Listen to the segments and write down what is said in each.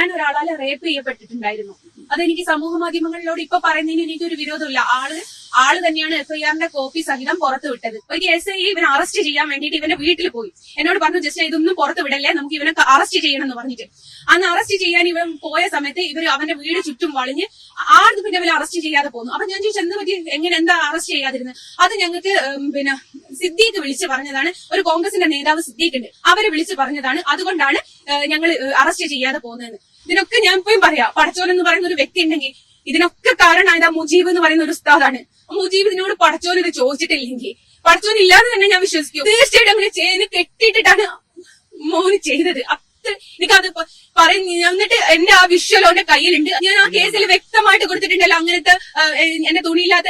ഞാൻ ഒരാളെ റേപ്പ് ചെയ്യപ്പെട്ടിട്ടുണ്ടായിരുന്നു. അതെനിക്ക് സമൂഹ മാധ്യമങ്ങളിലൂടെ ഇപ്പൊ പറയുന്നതിന് എനിക്കൊരു വിരോധമില്ല. ആൾ ആൾ തന്നെയാണ് എഫ്ഐആറിന്റെ കോപ്പി സഹിതം പുറത്തുവിട്ടത് ഒരു കേസ് ഇവനെ അറസ്റ്റ് ചെയ്യാൻ വേണ്ടിയിട്ട് ഇവന്റെ വീട്ടിൽ പോയി. എന്നോട് പറഞ്ഞു ജസ്റ്റ് ഇതൊന്നും പുറത്ത് വിടല്ലേ? നമുക്ക് ഇവനെ അറസ്റ്റ് ചെയ്യണം എന്ന് പറഞ്ഞിട്ട്. അന്ന് അറസ്റ്റ് ചെയ്യാൻ ഇവൻ പോയ സമയത്ത് ഇവർ അവന്റെ വീട് ചുറ്റും വളഞ്ഞ് ആർക്കും പിന്നെ ഇവരെ അറസ്റ്റ് ചെയ്യാതെ പോന്നു. അപ്പൊ ഞാൻ ചോദിച്ചു എന്ത് പറ്റി? എങ്ങനെ? എന്താ അറസ്റ്റ് ചെയ്യാതിരുന്നത് അത് ഞങ്ങൾക്ക് പിന്നെ സിദ്ദീഖ് വിളിച്ച് പറഞ്ഞതാണ്. ഒരു കോൺഗ്രസിന്റെ നേതാവ് സിദ്ദീഖ് ഉണ്ട് അവരെ വിളിച്ച് പറഞ്ഞതാണ് അതുകൊണ്ടാണ് ഞങ്ങൾ അറസ്റ്റ് ചെയ്യാതെ പോകുന്നതെന്ന്. ഇതിനൊക്കെ ഞാൻ ഇപ്പോഴും പറയാം പടച്ചോൻ എന്ന് പറയുന്ന ഒരു വ്യക്തി ഉണ്ടെങ്കിൽ ഇതിനൊക്കെ കാരണം ഇതാ മുജീബ് എന്ന് പറയുന്ന ഒരു ഉസ്താദാണ്. മുജീബ് ഇതിനോട് ഇത് ചോദിച്ചിട്ടില്ലെങ്കിൽ പടച്ചോൻ ഇല്ലാതെ തന്നെ ഞാൻ വിശ്വസിക്കും. തീർച്ചയായിട്ടും അങ്ങനെ ചെയ്യുന്ന കെട്ടിയിട്ടിട്ടാണ് മോന് ചെയ്തത്. അത്ര എനിക്കത് എന്നിട്ട് എന്റെ ആ വിഷ്വൽ അവന്റെ കയ്യിലുണ്ട്. ഞാൻ ആ കേസിൽ വ്യക്തമായിട്ട് കൊടുത്തിട്ടുണ്ടല്ലോ അങ്ങനത്തെ എന്റെ തുണിയില്ലാത്ത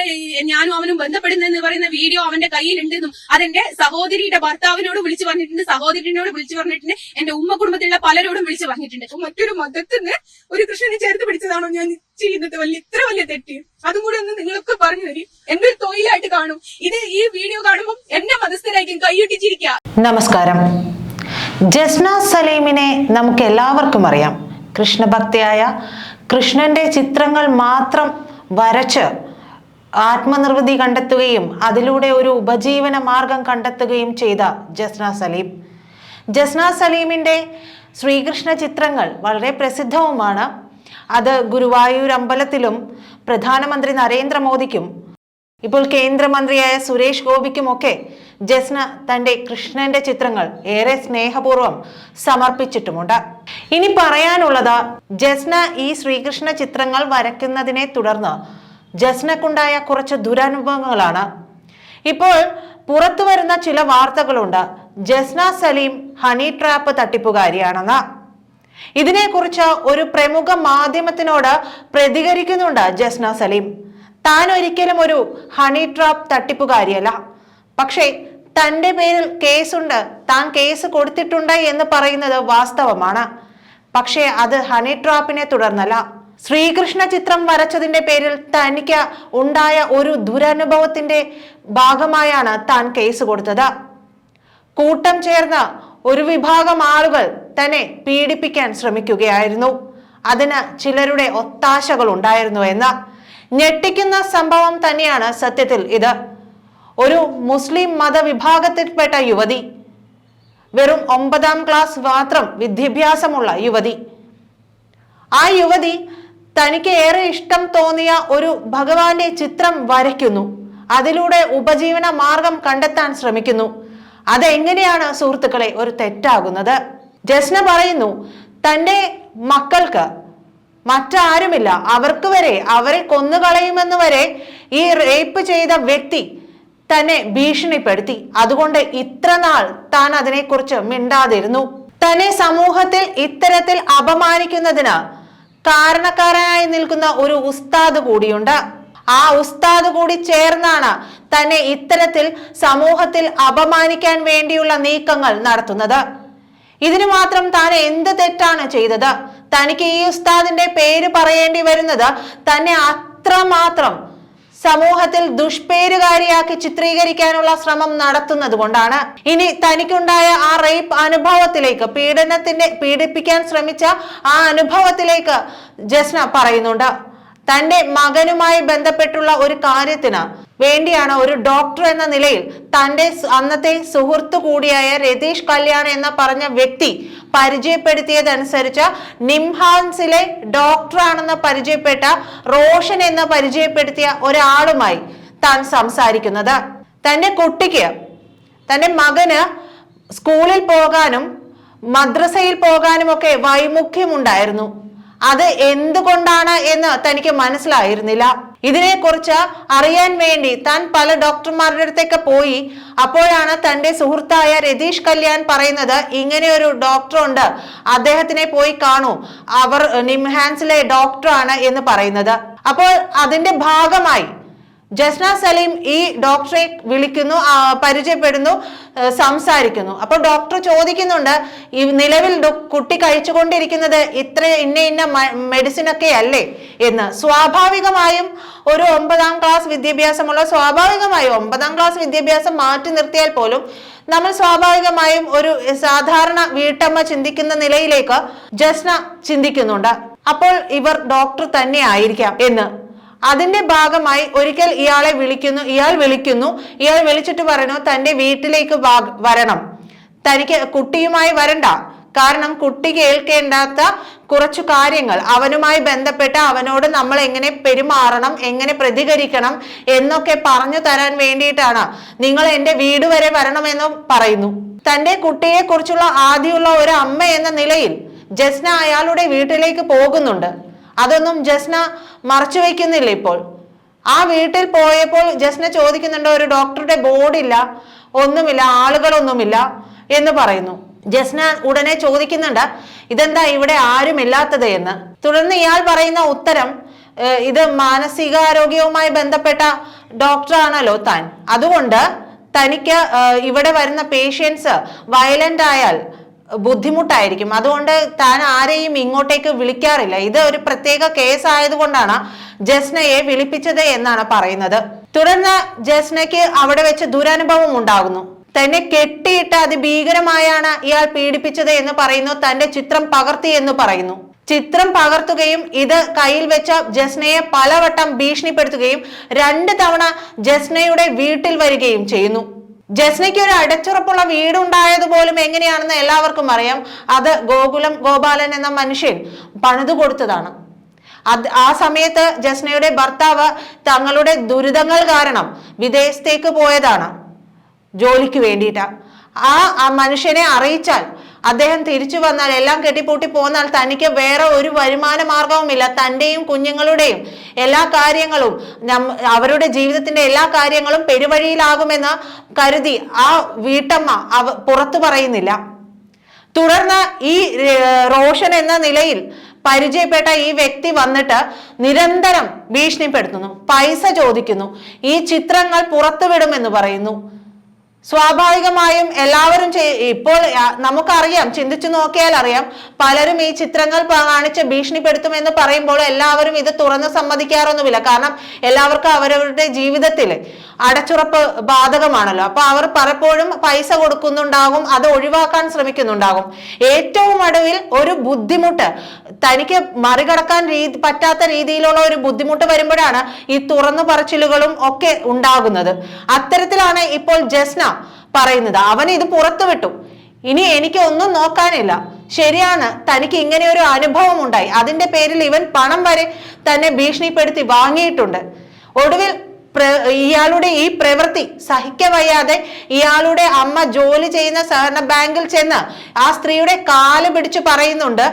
ഞാനും അവനും ബന്ധപ്പെടുന്നെന്ന് പറയുന്ന വീഡിയോ അവന്റെ കയ്യിലുണ്ടെന്നും അതെന്റെ സഹോദരിയുടെ ഭർത്താവിനോട് വിളിച്ചു പറഞ്ഞിട്ടുണ്ട് സഹോദരിനോട് വിളിച്ചു പറഞ്ഞിട്ടുണ്ട് എന്റെ ഉമ്മ കുടുംബത്തിലുള്ള പലരോടും വിളിച്ചു പറഞ്ഞിട്ടുണ്ട്. മറ്റൊരു മതത്തിന് ഒരു കൃഷ്ണനെ ചേർത്ത് പിടിച്ചതാണോ ഞാൻ ചെയ്യുന്നത് വലിയ ഇത്ര വലിയ തെറ്റ്? അതും കൂടെ ഒന്ന് നിങ്ങളൊക്കെ പറഞ്ഞു തരും. എന്റെ ഒരു തൊഴിലായിട്ട് കാണും. ഇത് ഈ വീഡിയോ കാണുമ്പോൾ എന്നെ മതസ്ഥരായിരിക്കും കൈയൊട്ടിച്ചിരിക്കുക. നമസ്കാരം. ജസ്ന സലീമിനെ നമുക്ക് എല്ലാവർക്കും അറിയാം. കൃഷ്ണഭക്തിയായ കൃഷ്ണന്റെ ചിത്രങ്ങൾ മാത്രം വരച്ച് ആത്മനിർവൃതി കണ്ടെത്തുകയും അതിലൂടെ ഒരു ഉപജീവന മാർഗം കണ്ടെത്തുകയും ചെയ്ത ജസ്ന സലീം. ജസ്ന സലീമിന്റെ ശ്രീകൃഷ്ണ ചിത്രങ്ങൾ വളരെ പ്രസിദ്ധവുമാണ്. അത് ഗുരുവായൂർ അമ്പലത്തിലും പ്രധാനമന്ത്രി നരേന്ദ്രമോദിക്കും ഇപ്പോൾ കേന്ദ്രമന്ത്രിയായ സുരേഷ് ഗോപിക്കുമൊക്കെ ജസ്ന തന്റെ കൃഷ്ണന്റെ ചിത്രങ്ങൾ ഏറെ സ്നേഹപൂർവം സമർപ്പിച്ചിട്ടുമുണ്ട്. ഇനി പറയാനുള്ളത് ജസ്ന ഈ ശ്രീകൃഷ്ണ ചിത്രങ്ങൾ വരയ്ക്കുന്നതിനെ തുടർന്ന് ജസ്നക്കുണ്ടായ കുറച്ച് ദുരനുഭവങ്ങളാണ്. ഇപ്പോൾ പുറത്തു വരുന്ന ചില വാർത്തകളുണ്ട്. ജസ്ന സലീം ഹണി ട്രാപ്പ് തട്ടിപ്പുകാരിയാണെന്ന്. ഇതിനെക്കുറിച്ച് ഒരു പ്രമുഖ മാധ്യമത്തിനോട് പ്രതികരിക്കുന്നുണ്ട് ജസ്ന സലീം. താൻ ഒരിക്കലും ഒരു ഹണി ട്രാപ്പ് തട്ടിപ്പുകാരിയല്ല. പക്ഷേ തന്റെ പേരിൽ കേസുണ്ട്. താൻ കേസ് കൊടുത്തിട്ടുണ്ട് എന്ന് പറയുന്നത് വാസ്തവമാണ്. പക്ഷേ അത് ഹണി ട്രാപ്പിനെ തുടർന്നല്ല. ശ്രീകൃഷ്ണ ചിത്രം വരച്ചതിന്റെ പേരിൽ തനിക്ക് ഉണ്ടായ ഒരു ദുരനുഭവത്തിന്റെ ഭാഗമായാണ് താൻ കേസ് കൊടുത്തത്. കൂട്ടം ചേർന്ന് ഒരു വിഭാഗം ആളുകൾ തന്നെ പീഡിപ്പിക്കാൻ ശ്രമിക്കുകയായിരുന്നു. അതിന് ചിലരുടെ ഒത്താശകൾ ഉണ്ടായിരുന്നു എന്ന്. ഞെട്ടിക്കുന്ന സംഭവം തന്നെയാണ് സത്യത്തിൽ ഇത്. ഒരു മുസ്ലിം മതവിഭാഗത്തിൽപ്പെട്ട യുവതി. വെറും ഒമ്പതാം ക്ലാസ് മാത്രം വിദ്യാഭ്യാസമുള്ള യുവതി. ആ യുവതി തനിക്ക് ഏറെ ഇഷ്ടം തോന്നിയ ഒരു ഭഗവാന്റെ ചിത്രം വരയ്ക്കുന്നു. അതിലൂടെ ഉപജീവന മാർഗം കണ്ടെത്താൻ ശ്രമിക്കുന്നു. അതെങ്ങനെയാണ് സുഹൃത്തുക്കളെ ഒരു തെറ്റാകുന്നത്? ജസ്ന പറയുന്നു തന്റെ മക്കൾക്ക് മറ്റാരുമില്ല. അവർക്ക് വരെ അവരെ കൊന്നുകളയുമെന്ന് വരെ ഈ റേപ്പ് ചെയ്ത വ്യക്തി തന്നെ ഭീഷണിപ്പെടുത്തി. അതുകൊണ്ട് ഇത്ര നാൾ താൻ അതിനെക്കുറിച്ച് മിണ്ടാതിരുന്നു. തന്നെ സമൂഹത്തിൽ ഇത്തരത്തിൽ അപമാനിക്കുന്നതിന് കാരണക്കാരനായി നിൽക്കുന്ന ഒരു ഉസ്താദ് കൂടിയുണ്ട്. ആ ഉസ്താദ് കൂടി ചേർന്നാണ് തന്നെ ഇത്തരത്തിൽ സമൂഹത്തിൽ അപമാനിക്കാൻ വേണ്ടിയുള്ള നീക്കങ്ങൾ നടത്തുന്നത്. ഇതിനു മാത്രം താൻ എന്ത് തെറ്റാണ് ചെയ്തത്? തനിക്ക് ഈ ഉസ്താദിന്റെ പേര് പറയേണ്ടി വരുന്നത് തന്നെ അത്രമാത്രം സമൂഹത്തിൽ ദുഷ്പേരുകാരിയാക്കി ചിത്രീകരിക്കാനുള്ള ശ്രമം നടത്തുന്നത് കൊണ്ടാണ് ഇനി തനിക്കുണ്ടായ ആ റേപ്പ് അനുഭവത്തിലേക്ക് പീഡനത്തിന്റെ പീഡിപ്പിക്കാൻ ശ്രമിച്ച ആ അനുഭവത്തിലേക്ക് ജസ്ന പറയുന്നുണ്ട്. തന്റെ മകനുമായി ബന്ധപ്പെട്ടുള്ള ഒരു കാര്യത്തിന് വേണ്ടിയാണ് ഒരു ഡോക്ടർ എന്ന നിലയിൽ തന്റെ അന്നത്തെ സുഹൃത്തു കൂടിയായ രതീഷ് കല്യാൺ എന്ന പറഞ്ഞ വ്യക്തി പരിചയപ്പെടുത്തിയതനുസരിച്ച് നിംഹാൻസിലെ ഡോക്ടറാണെന്ന് പരിചയപ്പെട്ട റോഷൻ എന്ന് പരിചയപ്പെടുത്തിയ ഒരാളുമായി താൻ സംസാരിക്കുന്നത്. തന്റെ കുട്ടിക്ക് തന്റെ മകന് സ്കൂളിൽ പോകാനും മദ്രസയിൽ പോകാനുമൊക്കെ വൈമുഖ്യമുണ്ടായിരുന്നു. അത് എന്തുകൊണ്ടാണ് എന്ന് തനിക്ക് മനസ്സിലായിരുന്നില്ല. ഇതിനെക്കുറിച്ച് അറിയാൻ വേണ്ടി താൻ പല ഡോക്ടർമാരുടെ അടുത്തേക്ക് പോയി. അപ്പോഴാണ് തന്റെ സുഹൃത്തായ രതീഷ് കല്യാൺ പറയുന്നത് ഇങ്ങനെ ഒരു ഡോക്ടർ ഉണ്ട് അദ്ദേഹത്തിനെ പോയി കാണൂ. അവർ നിംഹാൻസിലെ ഡോക്ടറാണ് എന്ന് പറയുന്നത്. അപ്പോൾ അതിന്റെ ഭാഗമായി ജസ്ന സലീം ഈ ഡോക്ടറെ വിളിക്കുന്നു പരിചയപ്പെടുന്നു സംസാരിക്കുന്നു. അപ്പോൾ ഡോക്ടർ ചോദിക്കുന്നുണ്ട് ഈ നിലവിൽ കുട്ടി കഴിച്ചുകൊണ്ടിരിക്കുന്നത് ഇത്ര ഇന്ന ഇന്ന മെഡിസിൻ ഒക്കെ അല്ലേ എന്ന്. സ്വാഭാവികമായും ഒരു ഒമ്പതാം ക്ലാസ് വിദ്യാഭ്യാസമുള്ള സ്വാഭാവികമായും ഒമ്പതാം ക്ലാസ് വിദ്യാഭ്യാസം മാറ്റി നിർത്തിയാൽ പോലും നമ്മൾ സ്വാഭാവികമായും ഒരു സാധാരണ വീട്ടമ്മ ചിന്തിക്കുന്ന നിലയിലേക്ക് ജസ്ന ചിന്തിക്കുന്നുണ്ട്. അപ്പോൾ ഇവർ ഡോക്ടർ തന്നെ ആയിരിക്കാം എന്ന്. അതിന്റെ ഭാഗമായി ഒരിക്കൽ ഇയാളെ വിളിക്കുന്നു ഇയാൾ വിളിക്കുന്നു ഇയാൾ വിളിച്ചിട്ട് പറയുന്നു തന്റെ വീട്ടിലേക്ക് വരണം. തനിക്ക് കുട്ടിയുമായി വരണ്ട. കാരണം കുട്ടി കേൾക്കേണ്ടാത്ത കുറച്ചു കാര്യങ്ങൾ. അവനുമായി ബന്ധപ്പെട്ട അവനോട് നമ്മൾ എങ്ങനെ പെരുമാറണം എങ്ങനെ പ്രതികരിക്കണം എന്നൊക്കെ പറഞ്ഞു തരാൻ വേണ്ടിയിട്ടാണ് നിങ്ങൾ എന്റെ വീട് വരെ വരണമെന്ന് പറയുന്നു. തന്റെ കുട്ടിയെ കുറിച്ചുള്ള ആദ്യമുള്ള ഒരു അമ്മ എന്ന നിലയിൽ ജസ്ന അയാളുടെ വീട്ടിലേക്ക് പോകുന്നുണ്ട്. അതൊന്നും ജസ്ന മറച്ചു വെക്കുന്നില്ല ഇപ്പോൾ. ആ വീട്ടിൽ പോയപ്പോൾ ജസ്ന ചോദിക്കുന്നുണ്ട് ഒരു ഡോക്ടറുടെ ബോർഡില്ല ഒന്നുമില്ല ആളുകളൊന്നുമില്ല എന്ന് പറയുന്നു. ജസ്ന ഉടനെ ചോദിക്കുന്നുണ്ട് ഇതെന്താ ഇവിടെ ആരുമില്ലാത്തത് എന്ന്. തുടർന്ന് ഇയാൾ പറയുന്ന ഉത്തരം ഇത് മാനസികാരോഗ്യവുമായി ബന്ധപ്പെട്ട ഡോക്ടറാണല്ലോ താൻ. അതുകൊണ്ട് തനിക്ക് ഇവിടെ വരുന്ന പേഷ്യൻസ് വയലന്റ് ആയാൽ ബുദ്ധിമുട്ടായിരിക്കും. അതുകൊണ്ട് താൻ ആരെയും ഇങ്ങോട്ടേക്ക് വിളിക്കാറില്ല. ഇത് ഒരു പ്രത്യേക കേസ് ആയതുകൊണ്ടാണ് ജസ്നയെ വിളിപ്പിച്ചത് എന്നാണ് പറയുന്നത്. തുടർന്ന് ജസ്നയ്ക്ക് അവിടെ വെച്ച് ദുരനുഭവം ഉണ്ടാകുന്നു. തന്നെ കെട്ടിയിട്ട് അതിഭീകരമായാണ് ഇയാൾ പീഡിപ്പിച്ചത് എന്ന് പറയുന്നു. തന്റെ ചിത്രം പകർത്തി എന്ന് പറയുന്നു. ചിത്രം പകർത്തുകയും ഇത് കയ്യിൽ വെച്ച ജസ്നയെ പലവട്ടം ഭീഷണിപ്പെടുത്തുകയും രണ്ട് തവണ ജസ്നയുടെ വീട്ടിൽ വരികയും ചെയ്യുന്നു. ജസ്നയ്ക്ക് ഒരു അടച്ചുറപ്പുള്ള വീടുണ്ടായത് പോലും എങ്ങനെയാണെന്ന് എല്ലാവർക്കും അറിയാം. അത് ഗോകുലം ഗോപാലൻ എന്ന മനുഷ്യൻ പണിതു കൊടുത്തതാണ്. അത് ആ സമയത്ത് ജസ്നയുടെ ഭർത്താവ് തങ്ങളുടെ ദുരിതങ്ങൾ കാരണം വിദേശത്തേക്ക് പോയതാണ്. ജോലിക്ക് വേണ്ടിയിട്ട്. ആ ആ മനുഷ്യനെ അറിയിച്ചാൽ അദ്ദേഹം തിരിച്ചു വന്നാൽ എല്ലാം കെട്ടിപ്പൂട്ടി പോന്നാൽ തനിക്ക് വേറെ ഒരു വരുമാന മാർഗവുമില്ല തന്റെയും കുഞ്ഞുങ്ങളുടെയും എല്ലാ കാര്യങ്ങളും അവരുടെ ജീവിതത്തിന്റെ എല്ലാ കാര്യങ്ങളും പെരുവഴിയിലാകുമെന്ന് കരുതി ആ വീട്ടമ്മ അവ പുറത്തു പറയുന്നില്ല. തുടർന്ന് ഈ റോഷൻ എന്ന നിലയിൽ പരിചയപ്പെട്ട ഈ വ്യക്തി വന്നിട്ട് നിരന്തരം ഭീഷണിപ്പെടുത്തുന്നു പൈസ ചോദിക്കുന്നു ഈ ചിത്രങ്ങൾ പുറത്തുവിടുമെന്ന് പറയുന്നു. സ്വാഭാവികമായും എല്ലാവരും ഇപ്പോൾ നമുക്കറിയാം ചിന്തിച്ചു നോക്കിയാൽ അറിയാം പലരും ഈ ചിത്രങ്ങൾ കാണിച്ച് ഭീഷണിപ്പെടുത്തുമെന്ന് പറയുമ്പോൾ എല്ലാവരും ഇത് തുറന്ന് സമ്മതിക്കാറൊന്നുമില്ല. കാരണം എല്ലാവർക്കും അവരവരുടെ ജീവിതത്തിൽ അടച്ചുറപ്പ് ബാധകമാണല്ലോ. അപ്പൊ അവർ പലപ്പോഴും പൈസ കൊടുക്കുന്നുണ്ടാകും അത് ഒഴിവാക്കാൻ ശ്രമിക്കുന്നുണ്ടാകും. ഏറ്റവും ഒടുവിൽ ഒരു ബുദ്ധിമുട്ട് തനിക്ക് മറികടക്കാൻ രീതി പറ്റാത്ത രീതിയിലുള്ള ഒരു ബുദ്ധിമുട്ട് വരുമ്പോഴാണ് ഈ തുറന്നു പറച്ചിലുകളും ഒക്കെ ഉണ്ടാകുന്നത്. അത്തരത്തിലാണ് ഇപ്പോൾ ജസ്ന പറയുന്നത്. അവൻ ഇത് പുറത്തു വിട്ടു. ഇനി എനിക്ക് ഒന്നും നോക്കാനില്ല. ശരിയാണ് തനിക്ക് ഇങ്ങനെ ഒരു അനുഭവം ഉണ്ടായി. അതിന്റെ പേരിൽ ഇവൻ പണം വരെ തന്നെ ഭീഷണിപ്പെടുത്തി വാങ്ങിയിട്ടുണ്ട്. ഒടുവിൽ ഇയാളുടെ ഈ പ്രവൃത്തി സഹിക്കവയ്യാതെ ഇയാളുടെ അമ്മ ജോലി ചെയ്യുന്ന സഹകരണ ബാങ്കിൽ ചെന്ന് ആ സ്ത്രീയുടെ കാൽ പിടിച്ചു പറയുന്നുണ്ട്.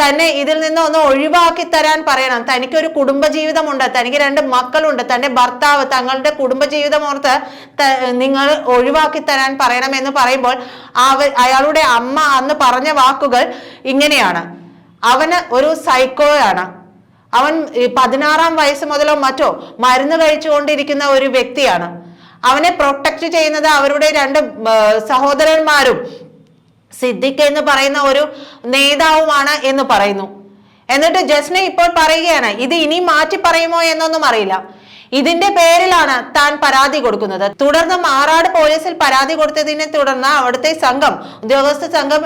തന്നെ ഇതിൽ നിന്ന് ഒന്ന് ഒഴിവാക്കി തരാൻ പറയണം. തനിക്കൊരു കുടുംബജീവിതമുണ്ട്. തനിക്ക് രണ്ട് മക്കളുണ്ട്. തന്റെ ഭർത്താവ് തങ്ങളുടെ കുടുംബജീവിതം ഓർത്ത് നിങ്ങൾ ഒഴിവാക്കി തരാൻ പറയണം എന്ന് പറയുമ്പോൾ അവ അയാളുടെ അമ്മ അന്ന് പറഞ്ഞ വാക്കുകൾ ഇങ്ങനെയാണ്. അവന് ഒരു സൈക്കോയാണ് അവൻ പതിനാറാം വയസ്സ് മുതലോ മറ്റോ മരുന്ന് കഴിച്ചുകൊണ്ടിരിക്കുന്ന ഒരു വ്യക്തിയാണ്. അവനെ പ്രൊട്ടക്ട് ചെയ്യുന്നത് അവരുടെ രണ്ട് സഹോദരന്മാരും സിദ്ദിഖ് എന്ന് പറയുന്ന ഒരു നേതാവുമാണ് എന്ന് പറയുന്നു. എന്നിട്ട് ജസ്ന ഇപ്പോൾ പറയുകയാണ് ഇത് ഇനി മാറ്റി പറയുമോ എന്നൊന്നും അറിയില്ല. ഇതിന്റെ പേരിലാണ് താൻ പരാതി കൊടുക്കുന്നത്. തുടർന്ന് മാറാട് പോലീസിൽ പരാതി കൊടുത്തതിനെ തുടർന്ന് അവിടുത്തെ സംഘം ഉദ്യോഗസ്ഥ സംഘം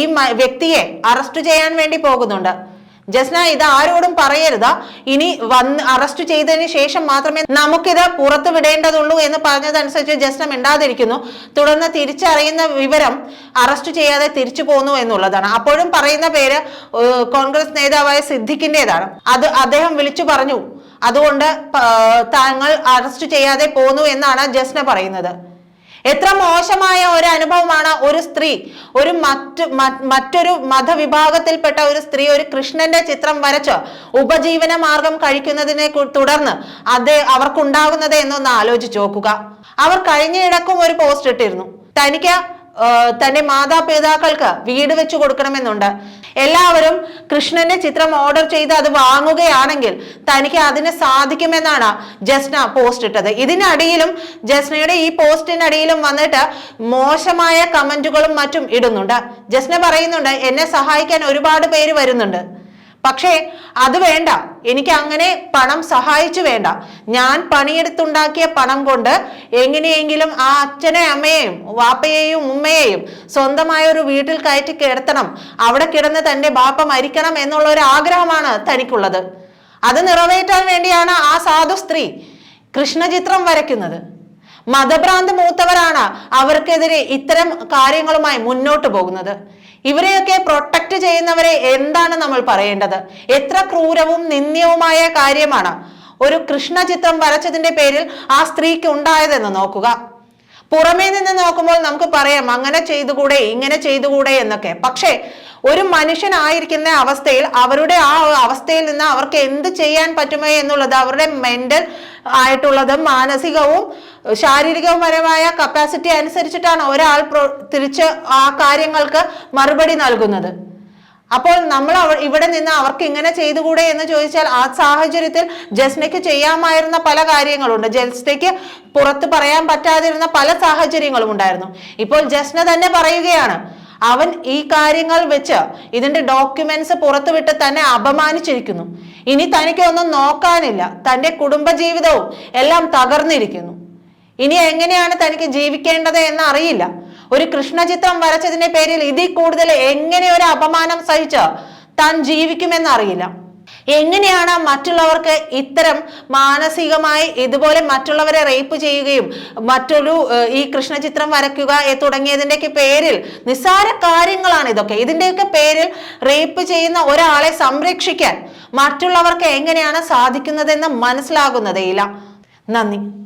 ഈ വ്യക്തിയെ അറസ്റ്റ് ചെയ്യാൻ വേണ്ടി പോകുന്നുണ്ട്. ജസ്ന ഇത് ആരോടും പറയരുത്. ഇനി വന്ന് അറസ്റ്റ് ചെയ്തതിന് ശേഷം മാത്രമേ നമുക്കിത് പുറത്തു വിടേണ്ടതുള്ളൂ എന്ന് പറഞ്ഞതനുസരിച്ച് ജസ്ന മിണ്ടാതിരിക്കുന്നു. തുടർന്ന് തിരിച്ചറിയുന്ന വിവരം അറസ്റ്റ് ചെയ്യാതെ തിരിച്ചു പോന്നു എന്നുള്ളതാണ്. അപ്പോഴും പറയുന്ന പേര് കോൺഗ്രസ് നേതാവായ സിദ്ദിഖിന്റേതാണ്. അത് അദ്ദേഹം വിളിച്ചു പറഞ്ഞു. അതുകൊണ്ട് താങ്കൾ അറസ്റ്റ് ചെയ്യാതെ പോന്നു എന്നാണ് ജസ്ന പറയുന്നത്. എത്ര മോശമായ ഒരു അനുഭവമാണ് ഒരു സ്ത്രീ ഒരു മറ്റ് മറ്റൊരു മതവിഭാഗത്തിൽപ്പെട്ട ഒരു സ്ത്രീ ഒരു കൃഷ്ണന്റെ ചിത്രം വരച്ച് ഉപജീവന മാർഗം കഴിക്കുന്നതിനെ തുടർന്ന് അത് അവർക്കുണ്ടാകുന്നത് എന്നൊന്ന് ആലോചിച്ച് നോക്കുക. അവർ കഴിഞ്ഞയിടക്കും ഒരു പോസ്റ്റ് ഇട്ടിരുന്നു. തനിക്ക് തന്റെ മാതാപിതാക്കൾക്ക് വീട് വെച്ചു കൊടുക്കണമെന്നുണ്ട്. എല്ലാവരും കൃഷ്ണന്റെ ചിത്രം ഓർഡർ ചെയ്ത് അത് വാങ്ങുകയാണെങ്കിൽ തനിക്ക് അതിന് സാധിക്കുമെന്നാണ് ജസ്ന പോസ്റ്റ് ഇട്ടത്. ഇതിനടിയിലും ജസ്നയുടെ ഈ പോസ്റ്റിനടിയിലും വന്നിട്ട് മോശമായ കമന്റുകളും മറ്റും ഇടുന്നുണ്ട്. ജസ്ന പറയുന്നുണ്ട് എന്നെ സഹായിക്കാൻ ഒരുപാട് പേര് വരുന്നുണ്ട്. പക്ഷേ അത് വേണ്ട. എനിക്ക് അങ്ങനെ പണം സഹായിച്ചു വേണ്ട. ഞാൻ പണിയെടുത്തുണ്ടാക്കിയ പണം കൊണ്ട് എങ്ങനെയെങ്കിലും ആ അച്ഛനെ അമ്മയെയും വാപ്പയെയും ഉമ്മയെയും സ്വന്തമായ ഒരു വീട്ടിൽ കയറ്റി കിടത്തണം. അവിടെ കിടന്ന് തന്റെ ബാപ്പ മരിക്കണം എന്നുള്ള ഒരു ആഗ്രഹമാണ് തനിക്കുള്ളത്. അത് നിറവേറ്റാൻ വേണ്ടിയാണ് ആ സാധു സ്ത്രീ കൃഷ്ണചിത്രം വരയ്ക്കുന്നത്. മതഭ്രാന്ത് മൂത്തവരാണ് അവർക്കെതിരെ ഇത്തരം കാര്യങ്ങളുമായി മുന്നോട്ട് പോകുന്നത്. ഇവരെയൊക്കെ പ്രൊട്ടക്ട് ചെയ്യുന്നവരെ എന്താണ് നമ്മൾ പറയേണ്ടത്? എത്ര ക്രൂരവും നിന്ദ്യവുമായ കാര്യമാണ് ഒരു കൃഷ്ണ ചിത്രം വരച്ചതിന്റെ പേരിൽ ആ സ്ത്രീക്ക് ഉണ്ടായതെന്ന് നോക്കുക. പുറമേ നിന്ന് നോക്കുമ്പോൾ നമുക്ക് പറയാം അങ്ങനെ ചെയ്തുകൂടെ ഇങ്ങനെ ചെയ്തുകൂടെ എന്നൊക്കെ. പക്ഷേ ഒരു മനുഷ്യനായിരിക്കുന്ന അവസ്ഥയിൽ അവരുടെ ആ അവസ്ഥയിൽ നിന്ന് അവർക്ക് എന്ത് ചെയ്യാൻ പറ്റുമോ എന്നുള്ളത് അവരുടെ മെന്റൽ ആയിട്ടുള്ളതും മാനസികവും ശാരീരികപരമായ കപ്പാസിറ്റി അനുസരിച്ചിട്ടാണ് ഒരാൾ തിരിച്ച് ആ കാര്യങ്ങൾക്ക് മറുപടി നൽകുന്നത്. അപ്പോൾ നമ്മൾ ഇവിടെ നിന്ന് അവർക്ക് ഇങ്ങനെ ചെയ്തുകൂടെ എന്ന് ചോദിച്ചാൽ ആ സാഹചര്യത്തിൽ ജസ്നയ്ക്ക് ചെയ്യാമായിരുന്ന പല കാര്യങ്ങളുണ്ട്. ജസ്നയ്ക്ക് പുറത്ത് പറയാൻ പറ്റാതിരുന്ന പല സാഹചര്യങ്ങളും ഉണ്ടായിരുന്നു. ഇപ്പോൾ ജസ്ന തന്നെ പറയുകയാണ് അവൻ ഈ കാര്യങ്ങൾ വെച്ച് ഇതിന്റെ ഡോക്യുമെന്റ്സ് പുറത്തുവിട്ട് തന്നെ അപമാനിച്ചിരിക്കുന്നു. ഇനി തനിക്കൊന്നും നോക്കാനില്ല. തന്റെ കുടുംബജീവിതവും എല്ലാം തകർന്നിരിക്കുന്നു. ഇനി എങ്ങനെയാണ് തനിക്ക് ജീവിക്കേണ്ടത് എന്ന് അറിയില്ല. ഒരു കൃഷ്ണചിത്രം വരച്ചതിന്റെ പേരിൽ ഇതിൽ കൂടുതൽ എങ്ങനെ ഒരു അപമാനം സഹിച്ച് താൻ ജീവിക്കുമെന്നറിയില്ല എങ്ങനെയാണ് മറ്റുള്ളവർക്ക് ഇത്തരം മാനസികമായി ഇതുപോലെ മറ്റുള്ളവരെ റേപ്പ് ചെയ്യുകയും മറ്റൊരു ഈ കൃഷ്ണചിത്രം വരയ്ക്കുക തുടങ്ങിയതിന്റെ ഒക്കെ പേരിൽ നിസ്സാര കാര്യങ്ങളാണ് ഇതൊക്കെ. ഇതിന്റെയൊക്കെ പേരിൽ റേപ്പ് ചെയ്യുന്ന ഒരാളെ സംരക്ഷിക്കാൻ മറ്റുള്ളവർക്ക് എങ്ങനെയാണ് സാധിക്കുന്നതെന്ന് മനസ്സിലാകുന്നതേയില്ല. നന്ദി.